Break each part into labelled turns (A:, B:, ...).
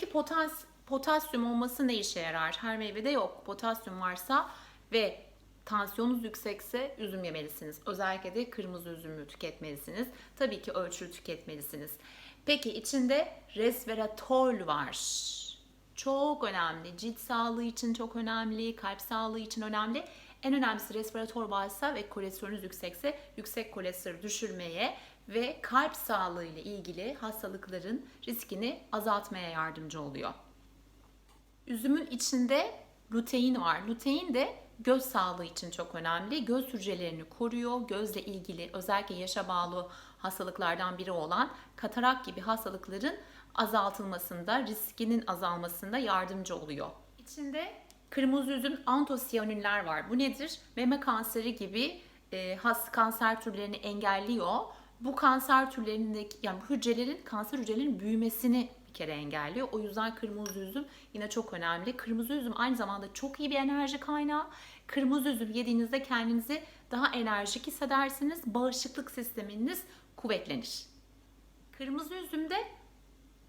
A: Peki potas, potasyum olması ne işe yarar? Her meyvede yok. Potasyum varsa ve tansiyonunuz yüksekse üzüm yemelisiniz. Özellikle de kırmızı üzümü tüketmelisiniz. Tabii ki ölçülü tüketmelisiniz. Peki içinde resveratrol var. Çok önemli. Cilt sağlığı için çok önemli, kalp sağlığı için önemli. En önemlisi resveratrol varsa ve kolesterolünüz yüksekse yüksek kolesterolü düşürmeye ve kalp sağlığı ile ilgili hastalıkların riskini azaltmaya yardımcı oluyor. Üzümün içinde lutein var. Lutein de göz sağlığı için çok önemli. Göz hücrelerini koruyor. Gözle ilgili özellikle yaşa bağlı hastalıklardan biri olan katarak gibi hastalıkların azaltılmasında, riskinin azalmasında yardımcı oluyor. İçinde kırmızı üzüm antosiyaninler var. Bu nedir? Meme kanseri gibi e, has kanser türlerini engelliyor. Bu kanser türlerindeki yani bu hücrelerin kanser hücrelerinin büyümesini bir kere engelliyor. O yüzden kırmızı üzüm yine çok önemli. Kırmızı üzüm aynı zamanda çok iyi bir enerji kaynağı. Kırmızı üzüm yediğinizde kendinizi daha enerjik hissedersiniz. Bağışıklık sisteminiz kuvvetlenir. Kırmızı üzümde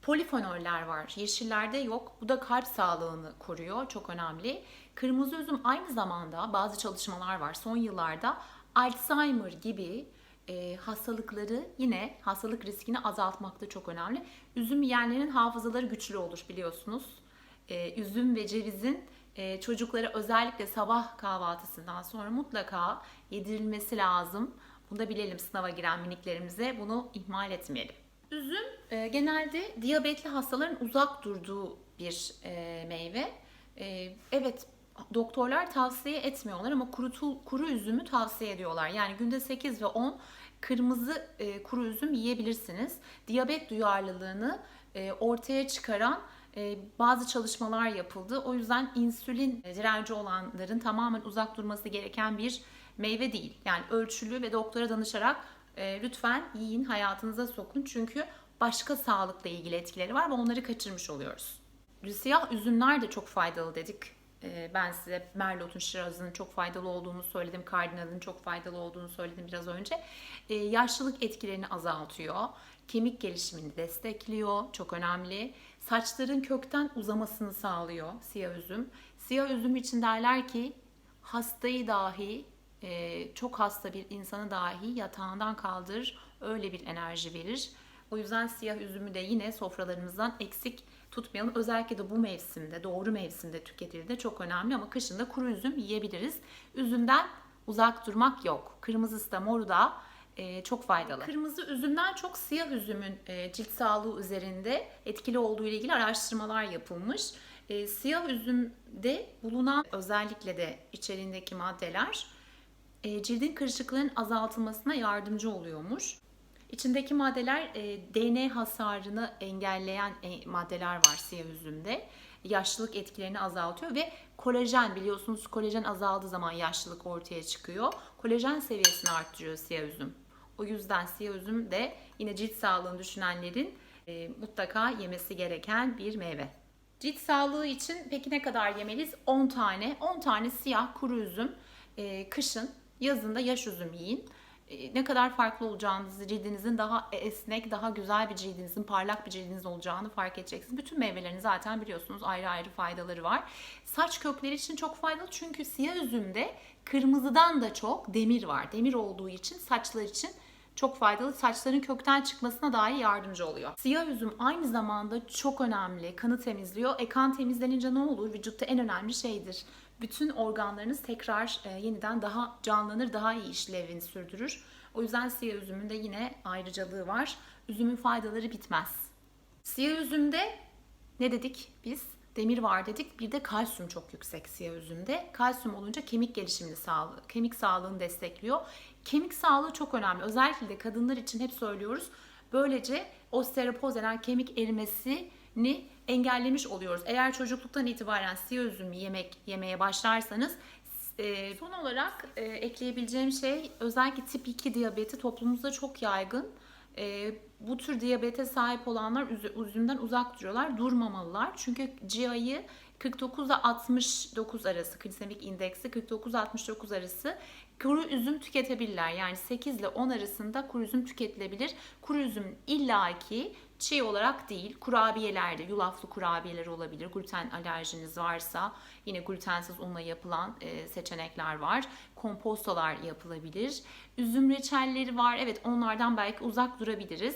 A: polifenoller var. Yeşillerde yok. Bu da kalp sağlığını koruyor. Çok önemli. Kırmızı üzüm aynı zamanda bazı çalışmalar var. Son yıllarda Alzheimer gibi e, hastalıkları yine hastalık riskini azaltmakta çok önemli. Üzüm yiyenlerin hafızaları güçlü olur biliyorsunuz. E, üzüm ve cevizin e, çocuklara özellikle sabah kahvaltısından sonra mutlaka yedirilmesi lazım. Bunu da bilelim sınava giren miniklerimize. Bunu ihmal etmeyelim. Üzüm e, genelde diyabetli hastaların uzak durduğu bir e, meyve. E, evet doktorlar tavsiye etmiyorlar ama kurutul, kuru üzümü tavsiye ediyorlar. Yani günde 8 ve 10 kırmızı e, kuru üzüm yiyebilirsiniz. Diyabet duyarlılığını e, ortaya çıkaran e, bazı çalışmalar yapıldı. O yüzden insülin direnci olanların tamamen uzak durması gereken bir meyve değil. Yani ölçülü ve doktora danışarak e, lütfen yiyin, hayatınıza sokun. Çünkü başka sağlıkla ilgili etkileri var ve onları kaçırmış oluyoruz. Siyah üzümler de çok faydalı dedik. E, ben size Merlot'un şirazının çok faydalı olduğunu söyledim. Kardinal'ın çok faydalı olduğunu söyledim biraz önce. E, yaşlılık etkilerini azaltıyor. Kemik gelişimini destekliyor. Çok önemli. Saçların kökten uzamasını sağlıyor siyah üzüm. Siyah üzüm için derler ki hastayı dahi e, çok hasta bir insanı dahi yatağından kaldırır. Öyle bir enerji verir. O yüzden siyah üzümü de yine sofralarımızdan eksik tutmayalım. Özellikle de bu mevsimde, doğru mevsimde tüketildiğinde çok önemli ama kışında kuru üzüm yiyebiliriz. Üzümden uzak durmak yok. Kırmızısı da moru da e, çok faydalı. Kırmızı üzümden çok siyah üzümün e, cilt sağlığı üzerinde etkili olduğu ile ilgili araştırmalar yapılmış. E, siyah üzümde bulunan özellikle de içeriğindeki maddeler e, cildin kırışıklığının azaltılmasına yardımcı oluyormuş. İçindeki maddeler e, DNA hasarını engelleyen e, maddeler var siyah üzümde. Yaşlılık etkilerini azaltıyor ve kolajen biliyorsunuz kolajen azaldığı zaman yaşlılık ortaya çıkıyor. Kolajen seviyesini arttırıyor siyah üzüm. O yüzden siyah üzüm de yine cilt sağlığını düşünenlerin e, mutlaka yemesi gereken bir meyve. Cilt sağlığı için peki ne kadar yemeliyiz? 10 tane. 10 tane siyah kuru üzüm e, kışın, yazında yaş üzüm yiyin ne kadar farklı olacağınızı, cildinizin daha esnek, daha güzel bir cildinizin, parlak bir cildiniz olacağını fark edeceksiniz. Bütün meyvelerin zaten biliyorsunuz ayrı ayrı faydaları var. Saç kökleri için çok faydalı çünkü siyah üzümde kırmızıdan da çok demir var. Demir olduğu için saçlar için çok faydalı. Saçların kökten çıkmasına dahi yardımcı oluyor. Siyah üzüm aynı zamanda çok önemli. Kanı temizliyor. E kan temizlenince ne olur? Vücutta en önemli şeydir. Bütün organlarınız tekrar e, yeniden daha canlanır, daha iyi işlevini sürdürür. O yüzden siyah üzümün de yine ayrıcalığı var. Üzümün faydaları bitmez. Siyah üzümde ne dedik biz? Demir var dedik. Bir de kalsiyum çok yüksek siyah üzümde. Kalsiyum olunca kemik gelişimini sağlıyor. Kemik sağlığını destekliyor. Kemik sağlığı çok önemli. Özellikle de kadınlar için hep söylüyoruz. Böylece osteoporoz denen kemik erimesini engellemiş oluyoruz. Eğer çocukluktan itibaren siyah üzüm yemek yemeye başlarsanız e, son olarak e, ekleyebileceğim şey özellikle tip 2 diyabeti toplumumuzda çok yaygın. E, bu tür diyabete sahip olanlar üzümden uzak duruyorlar, durmamalılar. Çünkü GI'yi 49 ile 69 arası, glisemik indeksi 49-69 arası kuru üzüm tüketebilirler. Yani 8 ile 10 arasında kuru üzüm tüketilebilir. Kuru üzüm illaki Çiğ olarak değil, kurabiyelerde, yulaflı kurabiyeler olabilir. Gluten alerjiniz varsa yine glutensiz unla yapılan e, seçenekler var. Kompostolar yapılabilir. Üzüm reçelleri var. Evet onlardan belki uzak durabiliriz.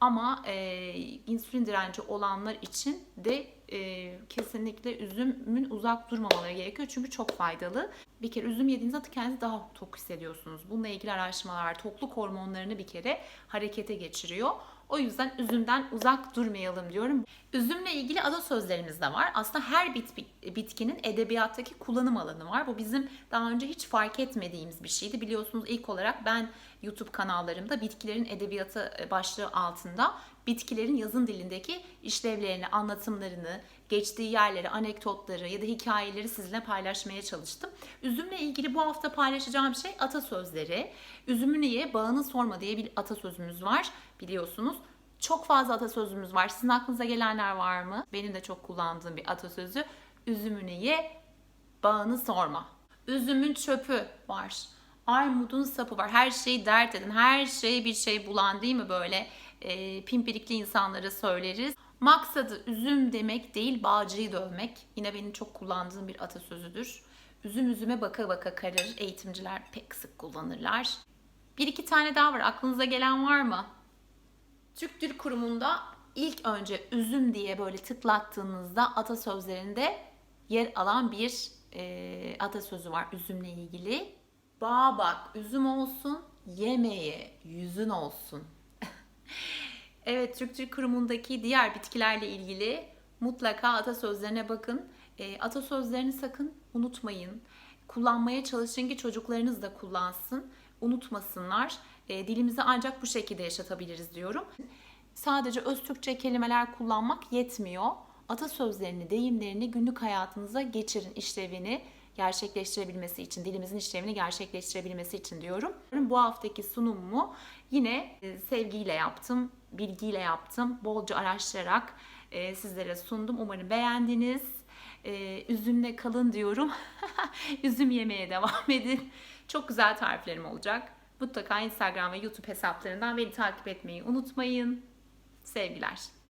A: Ama e, insülin direnci olanlar için de e, kesinlikle üzümün uzak durmamaları gerekiyor. Çünkü çok faydalı. Bir kere üzüm yediğinizde kendinizi daha tok hissediyorsunuz. Bununla ilgili araştırmalar tokluk hormonlarını bir kere harekete geçiriyor. O yüzden üzümden uzak durmayalım diyorum. Üzümle ilgili atasözlerimiz de var. Aslında her bit, bitkinin edebiyattaki kullanım alanı var. Bu bizim daha önce hiç fark etmediğimiz bir şeydi. Biliyorsunuz ilk olarak ben YouTube kanallarımda bitkilerin edebiyatı e, başlığı altında bitkilerin yazın dilindeki işlevlerini, anlatımlarını, geçtiği yerleri, anekdotları ya da hikayeleri sizinle paylaşmaya çalıştım. Üzümle ilgili bu hafta paylaşacağım şey atasözleri. Üzümünü ye, bağını sorma diye bir atasözümüz var biliyorsunuz. Çok fazla atasözümüz var. Sizin aklınıza gelenler var mı? Benim de çok kullandığım bir atasözü. Üzümünü ye, bağını sorma. Üzümün çöpü var. Armudun sapı var. Her şeyi dert edin. Her şey bir şey bulan değil mi böyle? E, pimpirikli insanlara söyleriz. Maksadı üzüm demek değil bağcıyı dövmek. Yine benim çok kullandığım bir atasözüdür. Üzüm üzüme baka baka karır. Eğitimciler pek sık kullanırlar. Bir iki tane daha var. Aklınıza gelen var mı? Türk Dil Kurumu'nda ilk önce üzüm diye böyle tıklattığınızda atasözlerinde yer alan bir e, atasözü var üzümle ilgili. Bağ bak üzüm olsun, yemeye yüzün olsun. evet Türk Dil Kurumu'ndaki diğer bitkilerle ilgili mutlaka atasözlerine bakın. E, atasözlerini sakın unutmayın. Kullanmaya çalışın ki çocuklarınız da kullansın. Unutmasınlar. E, dilimizi ancak bu şekilde yaşatabiliriz diyorum. Sadece öz Türkçe kelimeler kullanmak yetmiyor. Atasözlerini, deyimlerini günlük hayatınıza geçirin işlevini gerçekleştirebilmesi için, dilimizin işlevini gerçekleştirebilmesi için diyorum. Bu haftaki sunumumu yine e, sevgiyle yaptım, bilgiyle yaptım. Bolca araştırarak e, sizlere sundum. Umarım beğendiniz. E, üzümle kalın diyorum. Üzüm yemeye devam edin. Çok güzel tariflerim olacak. Mutlaka Instagram ve YouTube hesaplarından beni takip etmeyi unutmayın. Sevgiler.